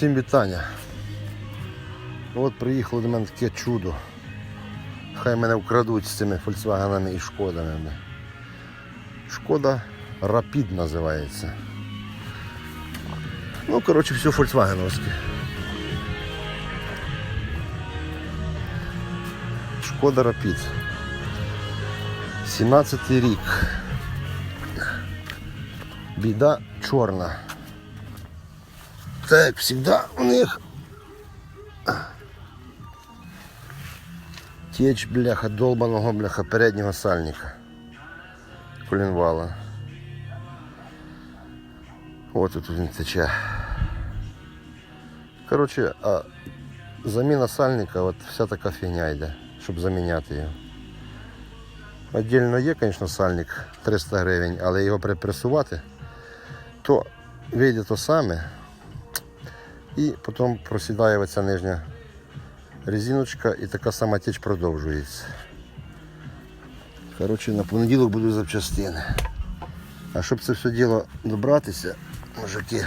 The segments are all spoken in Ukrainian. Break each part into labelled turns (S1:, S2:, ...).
S1: Всім вітання. От приїхало до мене таке чудо. Хай мене вкрадуть з цими Volkswagenами і Шкодами. Шкода Rapid називається. Ну, коротше, все фольксвагеновське. Шкода Rapid. 17 рік. Біда чорна. Так, завжди у них теч, бляха, долбаного, бляха, переднього сальника. Колінвала. От тут він тече. Коротше, а заміна сальника, от вся така фігня йде, щоб заміняти його. Отдельно є, звісно, сальник 300 гривень, але його припресувати, то вийде то саме. І потім просідає оця нижня резиночка і така сама теч продовжується. Коротше, на понеділок будуть запчастини. А щоб це все діло добратися, мужики,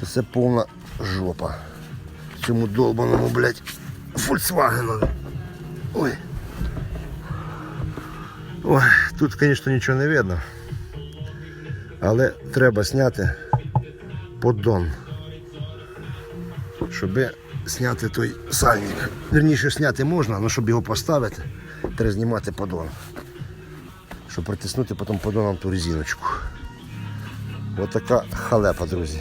S1: то це повна жопа. Цьому долбаному, блядь, Volkswagen. Ой. Ой, тут, звісно, нічого не видно. Але треба зняти поддон щоб зняти той сальник. Вірніше зняти можна, але щоб його поставити, треба знімати подон. Щоб притиснути потім подоном ту резиночку. Ось така халепа, друзі.